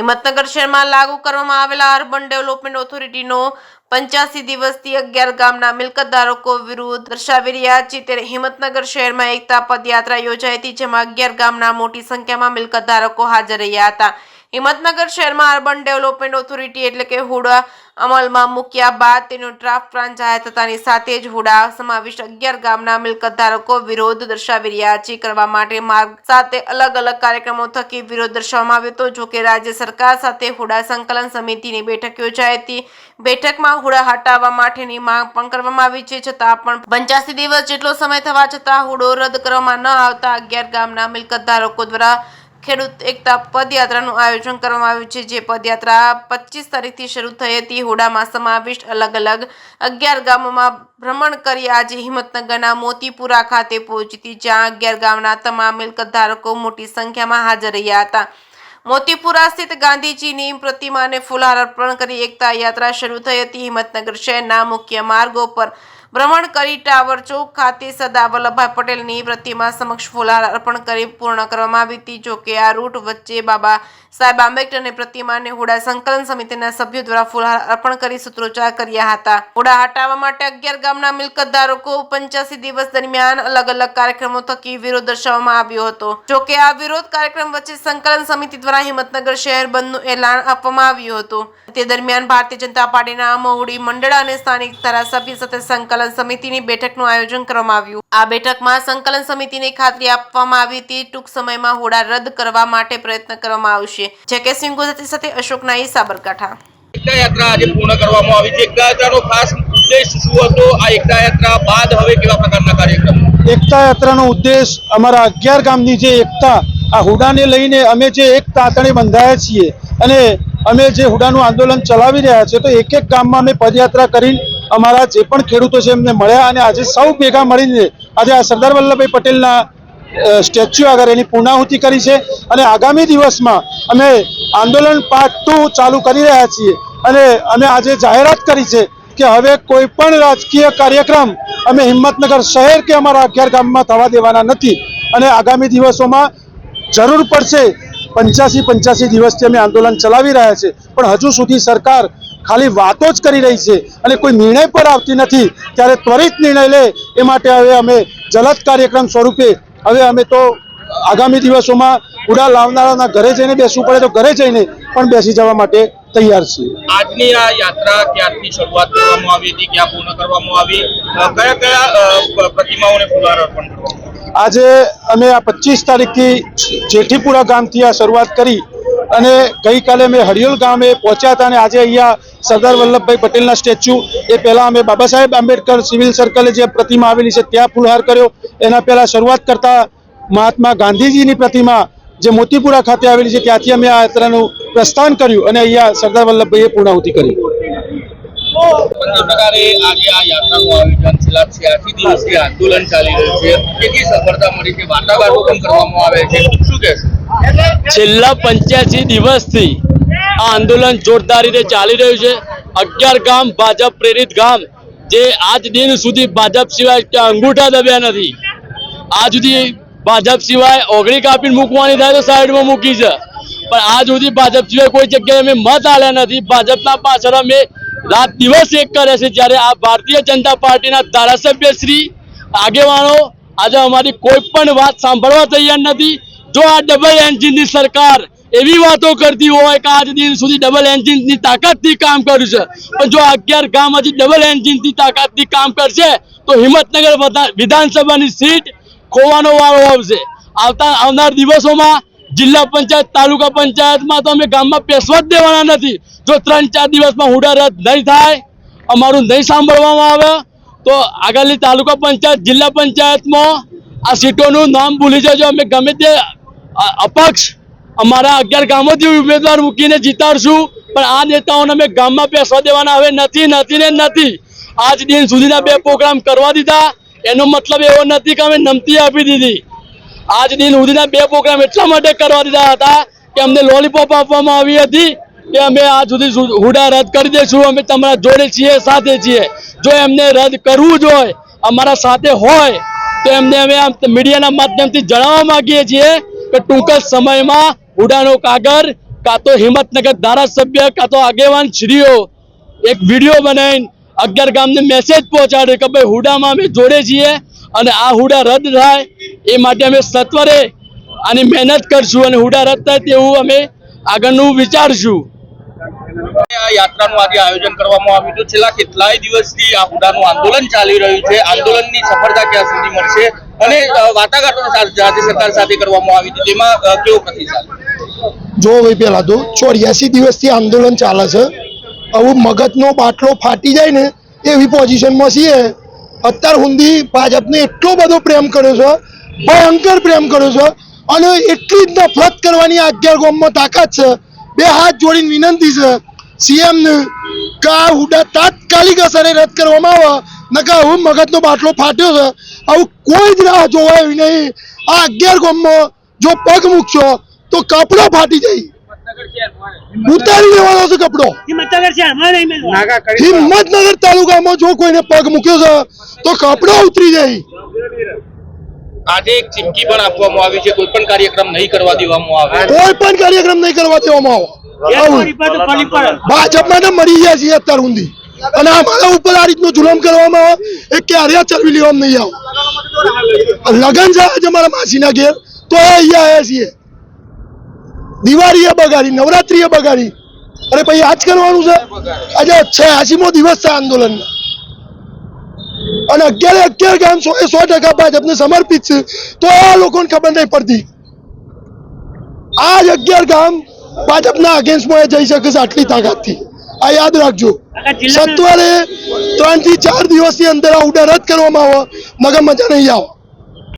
હિંમતનગર શહેરમાં લાગુ કરવામાં આવેલા અર્બન ડેવલપમેન્ટ ઓથોરિટીનો પંચ્યાસી દિવસથી અગિયાર ગામના મિલકત ધારકો વિરુદ્ધ દર્શાવી રહ્યા છે. ત્યારે હિંમતનગર શહેરમાં એકતા પદયાત્રા યોજાઈ હતી, જેમાં અગિયાર ગામના મોટી સંખ્યામાં મિલકત ધારકો હાજર રહ્યા હતા. હિંમતનગર શહેરમાં અર્બન ડેવલપમેન્ટ ઓથોરિટી એટલે કે હુડા અમલમાં મૂક્યા બાદ તેનો ડ્રાફ્ટ પ્લાન જાહેર થતાની સાથે જ હુડા સમાવિષ્ટ અગિયાર ગામના મિલકત ધારકો વિરોધ દર્શાવી રહ્યા છે. કરવા માટે માર્ગ સાથે અલગ અલગ કાર્યક્રમો થકી વિરોધ દર્શાવવામાં આવ્યો હતો. જોકે રાજ્ય સરકાર સાથે હુડા સંકલન સમિતિની બેઠક યોજાઈ હતી. બેઠકમાં હુડા હટાવવા માટેની માંગ પણ કરવામાં આવી છે. છતાં પણ પંચ્યાસી દિવસ જેટલો સમય થવા છતાં હુડો રદ કરવામાં ન આવતા અગિયાર ગામના મિલકત ધારકો દ્વારા ખેડૂત એકતા પદયાત્રાનું આયોજન કરવામાં આવ્યું છે, જે પદયાત્રા પચીસ તારીખથી શરૂ થઈ હતી. હોડામાં સમાવિષ્ટ અલગ અલગ અગિયાર ગામોમાં ભ્રમણ કરી આજે હિંમતનગરના મોતીપુરા ખાતે પહોંચી હતી, જ્યાં અગિયાર ગામના તમામ મિલકત ધારકો મોટી સંખ્યામાં હાજર રહ્યા હતા. મોતીપુરા સ્થિત ગાંધીજીની પ્રતિમાને ફુલહાર અર્પણ કરી એકતા યાત્રા શરૂ થઈ હતી. હિંમતનગર શહેરના મુખ્ય માર્ગો પર ભ્રમણ કરી ટાવર ચોક ખાતે સરદાર વલ્લભભાઈ પટેલની પ્રતિમા સમક્ષ ફુલહાર અર્પણ કરી પૂર્ણ કરવામાં આવી હતી. જોકે આ રૂટ વચ્ચે બાબા સાહેબ આંબેડકરની પ્રતિમાને હુડા સંકલન સમિતિના સભ્યો દ્વારા ફુલહાર અર્પણ કરી સૂત્રોચ્ચાર કર્યા હતા. હુડા હટાવવા માટે અગિયાર ગામના મિલકત ધારકો પંચ્યાસી દિવસ દરમિયાન અલગ અલગ કાર્યક્રમો થકી વિરોધ દર્શાવવામાં આવ્યો હતો. જોકે આ વિરોધ કાર્યક્રમ વચ્ચે સંકલન સમિતિ દ્વારા હિંમતનગર શહેર બંધનું એલાન આપવામાં આવ્યું હતું. તે દરમિયાન ભારતીય જનતા પાર્ટીના મહુડી મંડળ અને સ્થાનિક ધારાસભ્ય સાથે સંકલન સમિતિની બેઠકનું આયોજન કરવામાં આવ્યું. આ બેઠકમાં સંકલન સમિતિને ખાતરી આપવામાં આવી હતી. ટૂંક સમયમાં હોડા રદ કરવા માટે પ્રયત્ન કરવામાં આવશે. જેકે સિંહ ગુજરાતી સાથે અશોક નાઈ સાબરકાંઠા. એકતા યાત્રા આજે પૂર્ણ કરવામાં આવી છે. એકતા યાત્રાનો ખાસ ઉદ્દેશ શું હતો? આ એકતા યાત્રા બાદ હવે કેવા પ્રકારના કાર્યક્રમ? એકતા યાત્રાનો ઉદ્દેશ અમારા અગિયાર ગામની જે એકતા આ હુડાને લઈને અમે જે એક તાતણે બંધાયા છીએ અને અમે જે હુડાનું આંદોલન ચલાવી રહ્યા છે તો એક એક ગામમાં અમે પદયાત્રા કરીને અમારા જે પણ ખેડૂતો છે એમને મળ્યા અને આજે સૌ ભેગા મળીને આજે આ સરદાર વલ્લભભાઈ પટેલના સ્ટેચ્યુ આગળ એની પૂર્ણાહુતિ કરી છે અને આગામી દિવસમાં અમે આંદોલન પાર્ટ ટુ ચાલુ કરી રહ્યા છીએ અને અમે આજે જાહેરાત કરી છે કે હવે કોઈ પણ રાજકીય કાર્યક્રમ અમે હિંમતનગર શહેર કે અમારા અગિયાર ગામમાં થવા દેવાના નથી અને આગામી દિવસોમાં જરૂર પડશે પંચ્યાસી પંચ્યાસી દિવસથી અમે આંદોલન ચલાવી રહ્યા છે પણ હજુ સુધી સરકાર ખાલી વાતો જ કરી રહી છે અને કોઈ નિર્ણય પર આવતી નથી. ત્યારે ત્વરિત નિર્ણય લે એ માટે હવે અમે જલદ કાર્યક્રમ સ્વરૂપે હવે અમે તો આગામી દિવસોમાં ઉડા લાવનારાના ઘરે જઈને બેસવું પડે તો ઘરે જઈને પણ બેસી જવા માટે તૈયાર છીએ. આજની આ યાત્રા ક્યારથી શરૂઆત કરવામાં આવી હતી? ક્યાં પૂર્ણ કરવામાં આવી? કયા કયા પ્રતિમાઓને ફુલહાર અર્પણ કરવામાં આજે અમે આ પચીસ તારીખથી જેઠીપુરા ગામથી આ શરૂઆત કરી અને ગઈકાલે અમે હરિયોલ ગામે પહોંચ્યા હતા અને આજે અહીંયા સરદાર વલ્લભભાઈ પટેલના સ્ટેચ્યુ, એ પહેલાં અમે બાબા સાહેબ આંબેડકર સિવિલ સર્કલે જે પ્રતિમા આવેલી છે ત્યાં ફૂલહાર કર્યો. એના પહેલાં શરૂઆત કરતા મહાત્મા ગાંધીજીની પ્રતિમા જે મોતીપુરા ખાતે આવેલી છે ત્યાંથી અમે આ યાત્રાનું પ્રસ્થાન કર્યું અને અહીંયા સરદાર વલ્લભભાઈએ પૂર્ણાહુતિ કરી. કયા પ્રકારે આજે આ યાત્રાનું આયોજન છેલ્લા છ્યાસી દિવસથી આંદોલન ચાલી રહ્યું છે. કેટલી સફળતા મળી છે, વાટાઘાટો પણ કરવામાં આવે છે. શું કહેશો? છેલ્લા પંચ્યાસી દિવસથી આ આંદોલન જોરદાર રીતે ચાલી રહ્યું છે. અગિયાર ગામ ભાજપ પ્રેરિત ગામ, જે આજ દિન સુધી ભાજપ સિવાય કે અંગૂઠા દબ્યા નથી. આજ સુધી ભાજપ સિવાય ઓગળી કાપીને મૂકવાની થાય તો સાઈડમાં મૂકી છે. પણ આજ સુધી ભાજપ સિવાય કોઈ જગ્યાએ અમે મત આલ્યા નથી. ભાજપના પાછળ અમે રાત દિવસ એક કરે છે જ્યારે આ ભારતીય જનતા પાર્ટીના ધારાસભ્ય શ્રી આગેવાનો આજે અમારી કોઈ પણ વાત સાંભળવા તૈયાર નથી. જો આ ડબલ એન્જિનની સરકાર એવી વાતો કરતી હોય કે આજ દિન સુધી ડબલ એન્જિનની તાકાતથી કામ કર્યું છે, પણ જો અગિયાર ગામ હજી ડબલ એન્જિનની તાકાતથી કામ કરશે, તો હિંમતનગર વધા- વિધાનસભાની સીટ ખોવાનો વારો આવશે. આવતા આવનાર દિવસોમાં જિલ્લા પંચાયત, તાલુકા પંચાયતમાં તો અમે ગામમાં પેશવા જ દેવાના નથી. જો ત્રણ ચાર દિવસમાં હુડા રદ નહીં થાય, અમારું નહીં સાંભળવામાં આવે, તો આગળની તાલુકા પંચાયત, જિલ્લા પંચાયતમાં આ સીટોનું નામ ભૂલી જજો. અમે ગમે તે અપક્ષ અમારા અગિયાર ગામોથી ઉમેદવાર મૂકીને જીતાડશું, પણ આ નેતાઓને અમે ગામમાં પેશવા દેવાના હવે નથી નથી ને નથી. આજ દિન સુધીના બે પ્રોગ્રામ કરવા દીધા. એનો મતલબ એવો નથી કે અમે નમતી આપી દીધી. આજ દિન સુધીના બે પ્રોગ્રામ એટલા માટે કરવા દીધા હતા કે અમને લોલીપોપ આપવામાં આવી હતી કે અમે આજ સુધી હુડા રદ કરી દઈશું અમે તમારા જોડે છીએ, સાથે છીએ. જો એમને રદ કરવું જ હોય, અમારા સાથે હોય, તો એમને અમે આમ મીડિયાના માધ્યમથી જણાવવા માગીએ છીએ કે ટૂંક જ સમયમાં હુડાનો કાગળ કાં તો હિંમતનગર ધારાસભ્ય, કાં તો આગેવાન શ્રીઓ એક વીડિયો બનાવીને અગિયાર ગામને મેસેજ પહોંચાડે કે ભાઈ હુડામાં અમે જોડે છીએ અને આ હુડા રદ થાય એ માટે અમે સત્વરે આની મહેનત કરશું અને હુડા થાય તેવું અમે આગળનું વિચારશું. આ યાત્રાનું આજે આયોજન કરવામાં આવ્યું હતું. છેલ્લા કેટલાય દિવસથી આ હુડાનું આંદોલન ચાલી રહ્યું છે. આંદોલનની સફળતા ક્યાં સુધી મળશે અને વાટાઘાટો રાજ્ય સરકાર સાથે કરવામાં આવી હતી. તેમાં કેવો પ્રતિસાદ? જો ભાઈ પેલા તો ચોર્યાસી દિવસથી આંદોલન ચાલે છે. આવું મગજનો બાટલો ફાટી જાય ને એવી પોઝિશનમાં છીએ. અત્યાર સુધી ભાજપને એટલો બધો પ્રેમ કર્યો છે ભયંકર પ્રેમ કરો છો અને એટલી જ નફરત કરવાની આ અગિયાર ગામમાં તાકાત છે. બે હાથ જોડીને વિનંતી છે સીએમને કે આ હુડા તાત્કાલિક અસરે રદ કરવામાં આવે નકા આવું મગજનો બાટલો ફાટ્યો છે. આવું કોઈ જ રાહ જોવાયું નહીં. આ અગિયાર ગોમમાં જો પગ મૂકશો તો કપડો ફાટી જાય. ઉતારી લેવાનો છે કપડો. હિંમતનગર તાલુકામાં જો કોઈને પગ મૂક્યો છે તો કપડો ઉતરી જાય. આજે એક ચીમકી પણ આપવામાં આવી છે કોઈ પણ કાર્યક્રમ નહીં કરવા દેવામાં આવે. કોઈ પણ કાર્યક્રમ નહીં કરવા દેવામાં આવે. ભાજપમાં મરી ગયા છીએ અત્યાર સુધી. અને અમારા ઉપર આ રીતનું જુલમ કરવામાં આવે એ ક્યારે ચલવી લેવામાં નહીં આવે. લગન છે આજે મારા માસીના ઘેર તો એ અહીંયા આવ્યા છીએ. દિવાળીએ બગાડી નવરાત્રીએ બગાડી. અરે પછી આજ કરવાનું છે? આજે છે આશીમો દિવસ છે આંદોલન અને અગિયારે અગિયાર ગામ સો એ સો ટકા ભાજપને સમર્પિત છે. તો આ લોકોને ખબર નહીં પડતી. આ જ અગિયાર ગામ ભાજપના અગેન્સ્ટમાં એ જઈ શકે છે આટલી તાકાતથી. આ યાદ રાખજો. સત્વરે ત્રણથી ચાર દિવસની અંદર આ ઉડા રદ કરવામાં આવે મગર મજા નહીં આવે.